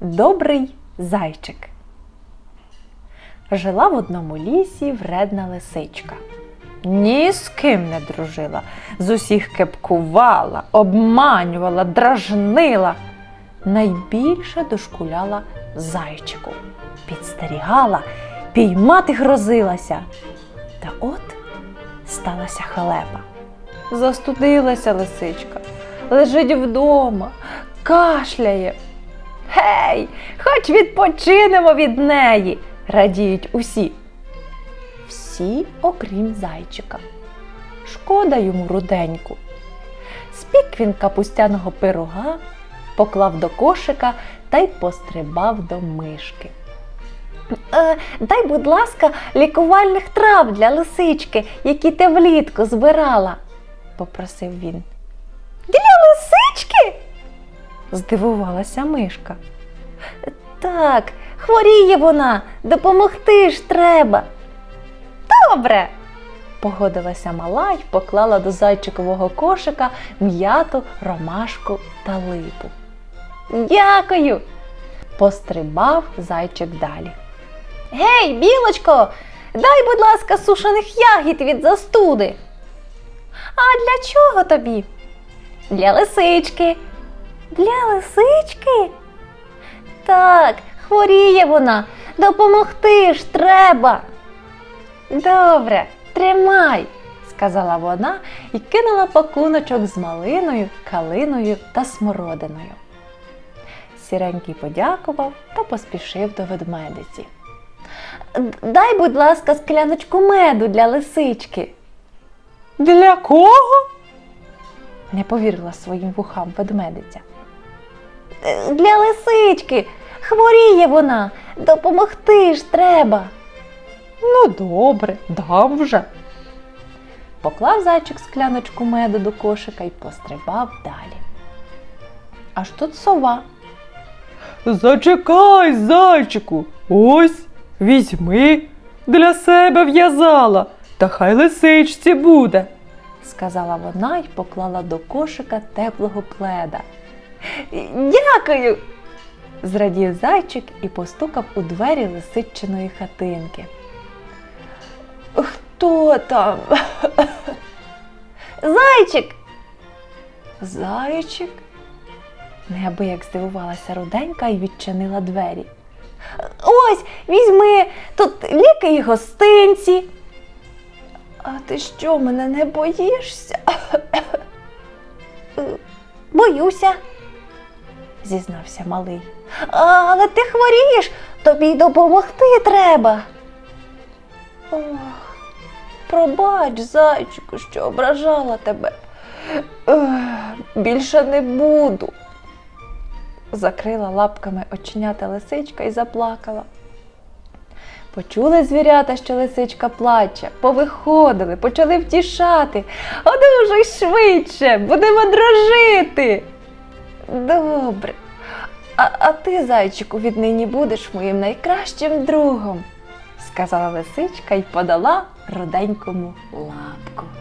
Добрий зайчик. Жила в одному лісі вредна лисичка. Ні з ким не дружила, з усіх кепкувала, обманювала, дражнила. Найбільше дошкуляла зайчику, підстерігала, піймати грозилася. Та от сталася халепа. Застудилася лисичка, лежить вдома, кашляє. Гей, хоч відпочинемо від неї, радіють усі. Всі, окрім зайчика. Шкода йому руденьку. Спік він капустяного пирога, поклав до кошика та й пострибав до мишки. Е, дай, будь ласка, лікувальних трав для лисички, які ти влітку збирала, попросив він. Для лисички? здивувалася мишка. Так, хворіє вона, допомогти ж треба. Добре, погодилася мала й поклала до зайчикового кошика м'яту, ромашку та липу. Дякую. Пострибав зайчик далі. Гей, білочко, дай, будь ласка, сушених ягід від застуди. А для чого тобі? Для лисички. Для лисички? Так, хворіє вона. Допомогти ж треба. Добре, тримай, сказала вона і кинула пакуночок з малиною, калиною та смородиною. Сіренький подякував та поспішив до ведмедиці. Дай, будь ласка, скляночку меду для лисички. Для кого? Не повірила своїм вухам ведмедиця. «Е, Для лисички. Хворіє вона. Допомогти ж треба. Ну, добре, дам вже. Поклав зайчик скляночку меду до кошика і пострибав далі. Аж тут сова. Зачекай, зайчику, ось візьми, для себе в'язала, та хай лисичці буде. Сказала вона й поклала до кошика теплого пледа. Дякую. зрадів зайчик і постукав у двері лисичиної хатинки. Хто там? Зайчик. Зайчик? Неабияк здивувалася руденька і відчинила двері. Ось, візьми, тут ліки й гостинці. А ти що, мене не боїшся? «Е, Боюся, зізнався малий. Але ти хворієш, тобі допомогти треба. Ох, пробач, зайчику, що ображала тебе. Ех, Більше не буду. Закрила лапками оченята лисичка і заплакала. Почули звірята, що лисичка плаче, повиходили, почали втішати. Одужуй швидше, будемо дружити. Добре. А, а ти, зайчику, віднині будеш моїм найкращим другом, сказала лисичка і подала роденькому лапу.